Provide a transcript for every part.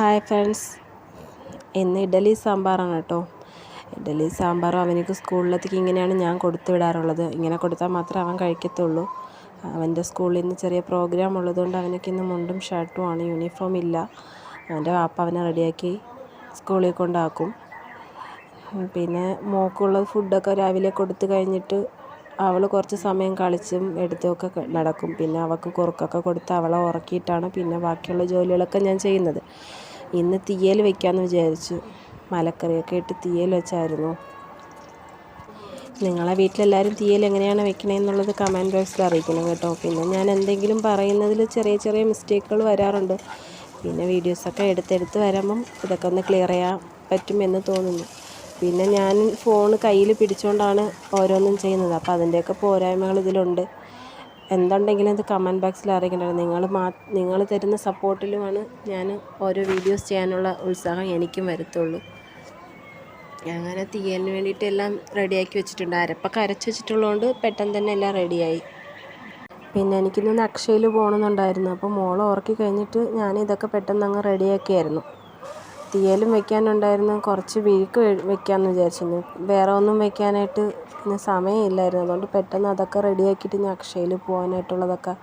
Hi friends. ഇന്ന് ഇഡലി സാമ്പാറാണ് കേട്ടോ. ഇഡലി സാമ്പാറും അവനക്ക് സ്കൂളിലെത്തിക്ക് ഇങ്ങനെയാണ് ഞാൻ കൊടുത്തു വിടാറുള്ളത്. ഇങ്ങനെ കൊടുത്താൽ മാത്രമേ അവൻ കഴിക്കത്തുള്ളൂ. അവന്റെ സ്കൂളിൽ നിന്ന് ചെറിയ പ്രോഗ്രാം ഉള്ളതുകൊണ്ട് അവനക്ക് ഇന്ന് മുണ്ടും ഷർട്ടും ആണ്. യൂണിഫോം ഇല്ല. അവന്റെ വാപ്പ അവനെ റെഡിയാക്കി സ്കൂളിൽ കൊണ്ടാക്കും. പിന്നെ മോക്കുള്ള ഫുഡൊക്കെ രാവിലെ കൊടുത്തു കഴിഞ്ഞിട്ട് അവൾ കുറച്ച് സമയം കളിച്ചും എടുത്തുമൊക്കെ നടക്കും. പിന്നെ അവൾക്ക് കുറുക്കൊക്കെ കൊടുത്ത് അവളെ ഉറക്കിയിട്ടാണ് പിന്നെ ബാക്കിയുള്ള ജോലികളൊക്കെ ഞാൻ ചെയ്യുന്നത്. ഇന്ന് തീയൽ വെക്കാമെന്ന് വിചാരിച്ചു മലക്കറിയൊക്കെ ഇട്ട് തീയൽ വെച്ചായിരുന്നു. നിങ്ങളെ വീട്ടിലെല്ലാവരും തീയൽ എങ്ങനെയാണ് വെക്കണേന്നുള്ളത് കമന്റ് ബോക്സിൽ അറിയിക്കണം കേട്ടോ. പിന്നെ ഞാൻ എന്തെങ്കിലും പറയുന്നതിൽ ചെറിയ ചെറിയ മിസ്റ്റേക്കുകൾ വരാറുണ്ട്. പിന്നെ വീഡിയോസൊക്കെ എടുത്തെടുത്ത് വരുമ്പം ഇതൊക്കെ ഒന്ന് ക്ലിയർ ചെയ്യാൻ പറ്റുമെന്ന് തോന്നുന്നു. പിന്നെ ഞാൻ ഫോൺ കയ്യിൽ പിടിച്ചുകൊണ്ടാണ് ഓരോന്നും ചെയ്യുന്നത്. അപ്പോൾ അതിന്റെയൊക്കെ പോരായ്മകൾ ഇതിലുണ്ട്. എന്തുണ്ടെങ്കിലും അത് കമന്റ് ബോക്സിൽ അറിയിക്കണം നിങ്ങൾ മാ നിങ്ങൾ തരുന്ന സപ്പോർട്ടിലുമാണ് ഞാൻ ഓരോ വീഡിയോസ് ചെയ്യാനുള്ള ഉത്സാഹം എനിക്കും വരത്തുള്ളൂ. അങ്ങനെ തീയലിന് വേണ്ടിയിട്ട് എല്ലാം റെഡിയാക്കി വെച്ചിട്ടുണ്ട്. അരപ്പൊക്കെ അരച്ച് വെച്ചിട്ടുള്ളതുകൊണ്ട് പെട്ടെന്ന് തന്നെ എല്ലാം റെഡിയായി പിന്നെ എനിക്കിന്ന് അക്ഷയയിൽ പോകണമെന്നുണ്ടായിരുന്നു. അപ്പോൾ മോളെ ഉറക്കി കഴിഞ്ഞിട്ട് ഞാൻ ഇതൊക്കെ പെട്ടെന്ന് അങ്ങ് റെഡിയാക്കിയായിരുന്നു തീയലും വെക്കാനുണ്ടായിരുന്നു. കുറച്ച് വിഴുക്ക് വെക്കാമെന്ന് വിചാരിച്ചിരുന്നു. വേറെ ഒന്നും വെക്കാനായിട്ട് സമയമില്ലായിരുന്നു. അതുകൊണ്ട് പെട്ടെന്ന് അതൊക്കെ റെഡിയാക്കിയിട്ട് ഞാൻ അക്ഷയയിൽ പോകാനായിട്ടുള്ളതൊക്കെ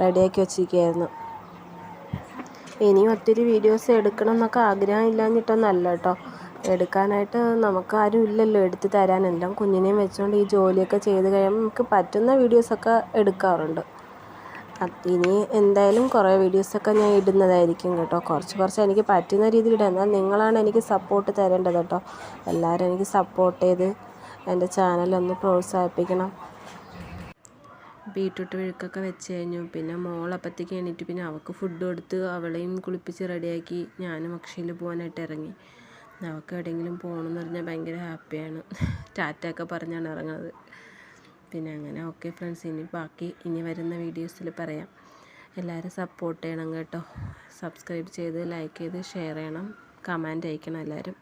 റെഡിയാക്കി വെച്ചിരിക്കുകയായിരുന്നു. ഇനിയും ഒത്തിരി വീഡിയോസ് എടുക്കണം എന്നൊക്കെ ആഗ്രഹം ഇല്ലാഞ്ഞിട്ടൊന്നല്ല കേട്ടോ. എടുക്കാനായിട്ട് നമുക്ക് ആരും ഇല്ലല്ലോ എടുത്ത് തരാനെല്ലാം കുഞ്ഞിനെയും വെച്ചുകൊണ്ട് ഈ ജോലിയൊക്കെ ചെയ്ത് കഴിയുമ്പോൾ നമുക്ക് പറ്റുന്ന വീഡിയോസൊക്കെ എടുക്കാറുണ്ട്. ഇനി എന്തായാലും കുറേ വീഡിയോസൊക്കെ ഞാൻ ഇടുന്നതായിരിക്കും കേട്ടോ. കുറച്ച് കുറച്ച് എനിക്ക് പറ്റുന്ന രീതിയിൽ ഇടാം എന്നാൽ നിങ്ങളാണ് എനിക്ക് സപ്പോർട്ട് തരേണ്ടത് കേട്ടോ. എല്ലാവരും എനിക്ക് സപ്പോർട്ട് ചെയ്ത് എന്റെ ചാനലൊന്ന് പ്രോത്സാഹിപ്പിക്കണം. ബീട്രൂട്ട് വിഴുക്കൊക്കെ വെച്ച് കഴിഞ്ഞു. പിന്നെ മോളപ്പത്തേക്ക് എണീറ്റ് പിന്നെ അവൾക്ക് ഫുഡ് കൊടുത്ത് അവളെയും കുളിപ്പിച്ച് റെഡിയാക്കി ഞാനും അക്ഷയിൽ പോകാനായിട്ട് ഇറങ്ങി. അവൾക്ക് എവിടെയെങ്കിലും പോകണമെന്ന് പറഞ്ഞാൽ ഭയങ്കര ഹാപ്പിയാണ് ടാറ്റയൊക്കെ പറഞ്ഞാണ് ഇറങ്ങുന്നത് പിന്നെ അങ്ങനെ. ഓക്കെ ഫ്രണ്ട്സ് ഇനി ബാക്കി ഇനി വരുന്ന വീഡിയോസിൽ പറയാം. എല്ലാവരും സപ്പോർട്ട് ചെയ്യണം കേട്ടോ. സബ്സ്ക്രൈബ് ചെയ്ത് ലൈക്ക് ചെയ്ത് ഷെയർ ചെയ്യണം. കമന്റ് അയക്കണം എല്ലാവരും.